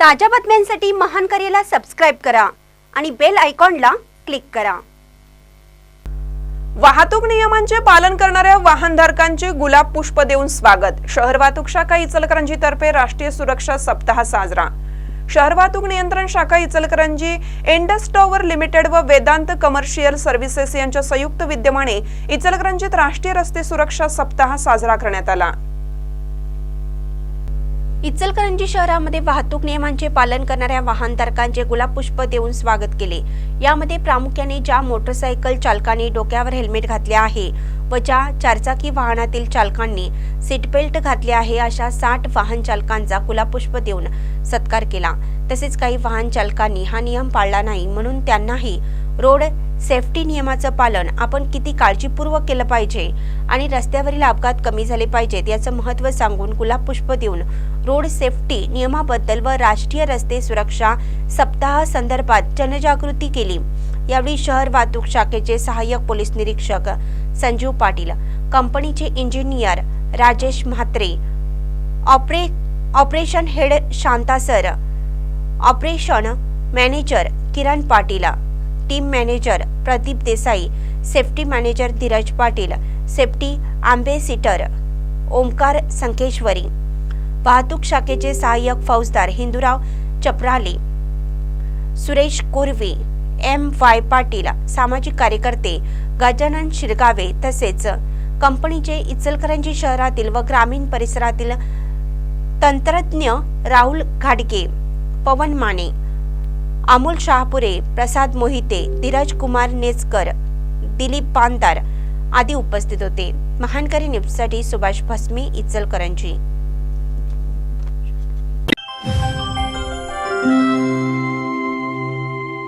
ताज्या बातम्यांसाठी महान करेला सबस्क्राईब करा आणि बेल आयकॉनला क्लिक करा. वाहतूक नियमांचे पालन करणाऱ्या वाहनधारकांचे गुलाब पुष्प देऊन स्वागत. शहर वाहतूक शाखा इचलकरंजी तर्फे राष्ट्रीय सुरक्षा सप्ताह साजरा. शहर वाहतूक नियंत्रण शाखा इचलकरंजी इंडस टॉवर लिमिटेड व वेदांत कमर्शियल सर्व्हिसेस यांच्या संयुक्त विद्यमाने इचलकरंजीत राष्ट्रीय रस्ते सुरक्षा सप्ताह साजरा करण्यात आला. इचलकरंजी शहरामध्ये वाहतूक नियमांचे पालन करणाऱ्या वाहनधारकांचे गुलाबपुष्प देऊन स्वागत केले. यामध्ये प्रामुख्याने ज्या मोटरसायकल चालकांनी डोक्यावर हेल्मेट घातले आहे व ज्या चारचाकी वाहनातील चालकांनी सीटबेल्ट घातले आहे अशा साठ वाहन चालकांचा गुलाबपुष्प देऊन सत्कार केला. तसेच काही वाहन चालकांनी हा नियम पाळला नाही म्हणून त्यांनाही रोड सेफ्टी नियमाचं पालन आपण किती काळजीपूर्वक केलं पाहिजे आणि रस्त्यावरील अपघात कमी झाले पाहिजेत याचं महत्त्व सांगून गुलाब पुष्प देऊन रोड सेफ्टी नियमाबद्दल व राष्ट्रीय रस्ते सुरक्षा सप्ताह संदर्भात जनजागृती केली. यावेळी शहर वाहतूक शाखेचे सहाय्यक पोलीस निरीक्षक संजीव पाटील कंपनीचे engineer Rajesh Mhatre ऑपरे operation head Shanta sir operation manager Kiran Patil team manager Pradeep Desai safety manager Dheeraj Patil safety ambassador Omkar Sankeshwari वाहतूक शाखेचे सहाय्यक फौजदार हिंदूराव चपराले सुरेश कुर्वी एम वाय पाटील सामाजिक कार्यकर्ते गजानन शिरगावे तसेच कंपनीचे इचलकरंजी शहरातील व ग्रामीण परिसरातील तंत्रज्ञ राहुल घाडगे पवन माने अमोल शहापुरे प्रसाद मोहिते धीरज कुमार नेचकर दिलीप पानदार आदी उपस्थित होते. महानकरी न्यूजसाठी सुभाष भस्मी इचलकरंजी.